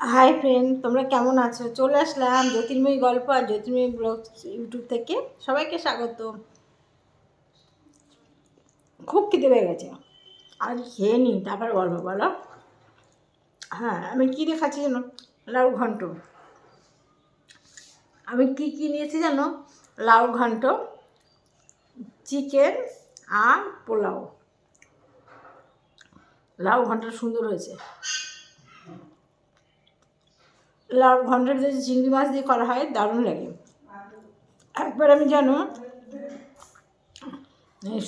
Hi friend তোমরা কেমন আছো? চলে আসলাম জ্যোতির্ময়ী গল্প আর জ্যোতির্ময়ী ব্লগ ইউটিউব থেকে। সবাইকে স্বাগত খুব খিদে পেয়ে গেছে। আর খেয়ে নিই তারপর গল্প বলো। হ্যাঁ আমি কী দিয়ে খাচ্ছি জানো? লাউ ঘন্ট। আমি কি কি নিয়েছি জানো? লাউ ঘন্ট, চিকেন আর পোলাও। লাউ ঘন্টটা সুন্দর হয়েছে। লাউ, ঘণ্টার যে চিংড়ি মাছ দিয়ে করা হয়, দারুণ লাগে। একবার আমি জানো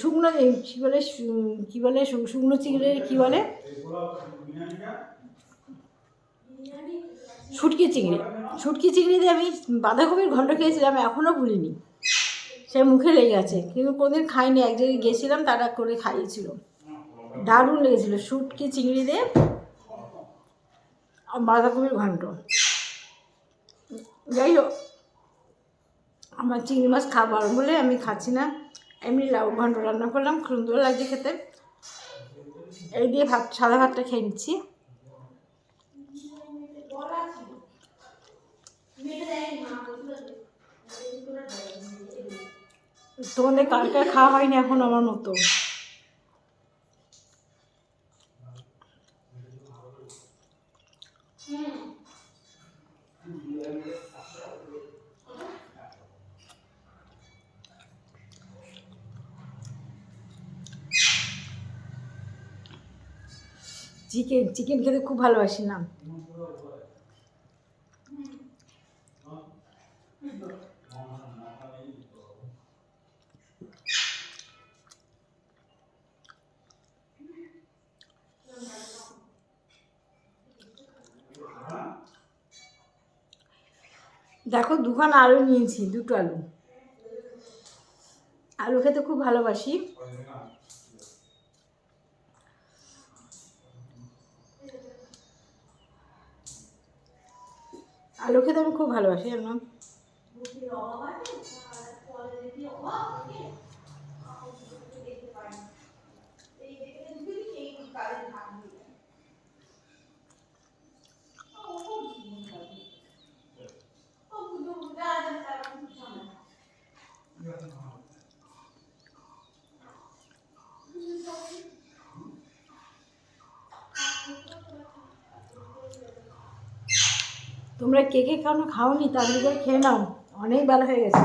শুকনো কী বলে কী বলে শুকনো চিংড়ি, কী বলে? শুটকি চিংড়ি। শুটকি চিংড়ি দিয়ে আমি বাঁধাকপির ঘন্ট খেয়েছিলাম এখনও ভুলিনি। সে মুখে লেগে আছে, কিন্তু কোনোদিন খাইনি। এক জায়গায় গেছিলাম, তারা করে খাইয়েছিল। দারুণ লেগেছিলো শুটকি চিংড়ি দিয়ে বাঁধাকপির ঘন্ট। যাই হোক, আমার চিংড়ি মাছ খাবার বলে আমি খাচ্ছি না। এমনি লাউ ঘন্ট রান্না করলাম সুন্দর লাগছে খেতে। এই দিয়ে ভাত, সাদা ভাতটা খেয়ে নিচ্ছি। তোমাদের কার কার খাওয়া হয়নি এখন আমার মতো? চিকেন চিকেন খেতে খুব ভালোবাসি না। দেখো দুখান আলু নিয়েছি, দুটো আলু। আলু খেতে খুব ভালোবাসি। আলু খেতে আমি খুব ভালোবাসি জানো? তোমরা কে কে খাও খাওনি তাদের করে খেয়ে নাও। অনেক বেলা হয়ে গেছে।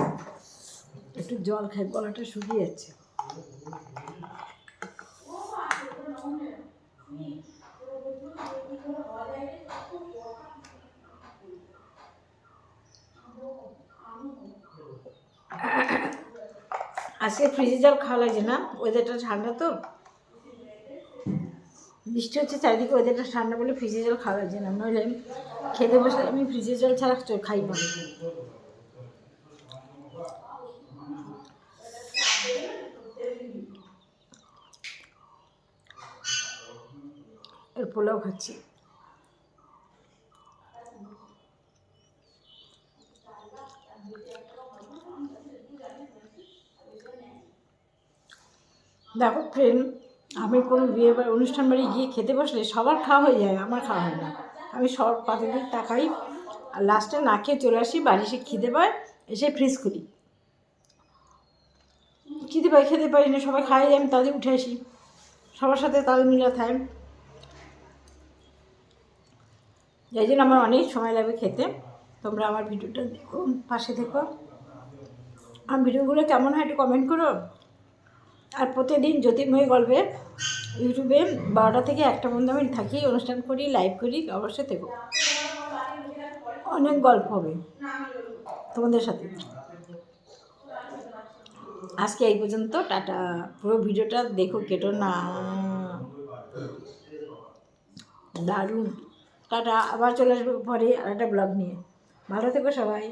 একটু জল খাই, গলাটা শুকিয়ে যাচ্ছে। আজকে ফ্রিজে জল খাওয়া লাগছে না? ওয়েদারটা ঠান্ডা তো? বৃষ্টি হচ্ছে চারিদিকে ওয়েদারটা ঠান্ডা বলে ফ্রিজে জল খাওয়া লাগছে না। নইলে খেতে বসলে আমি ফ্রিজের জল ছাড়া খাই না। এর পোলাও খাচ্ছি। দেখো ফ্রেন্ড আমি কোনো বিয়ে অনুষ্ঠান বাড়ি গিয়ে খেতে বসলে সবার খাওয়া হয়ে যায়, আমার খাওয়া হয় না। আমি সব পাতে দিক তাকাই। আর লাস্টে না খেয়ে চলে আসি, বাড়ি এসে খিদে পায়, এসে ফ্রিজ খুলি খিদে পাই খেতে পারি না, সবাই খাই, আমি তাদের উঠে আসি। সবার সাথে তাল মিলা থাকে যাই জন্য আমার অনেক সময় লাগবে খেতে। তোমরা আমার ভিডিওটা দেখো, পাশে দেখো আমার ভিডিওগুলো কেমন হয় একটু কমেন্ট করো। আর প্রতিদিন জ্যোতির্ময় গল্পে, ইউটিউবে বারোটা থেকে একটা পর্যন্ত আমি থাকি, অনুষ্ঠান করি লাইভ করি, অবশ্যই থেকো অনেক গল্প হবে তোমাদের সাথে। আজকে এই পর্যন্ত, টাটা। পুরো ভিডিওটা দেখো, কেটো না। দারুণ। টাটা, আবার চলে আসবে পরে আর একটা ব্লগ নিয়ে। ভালো থেকো সবাই।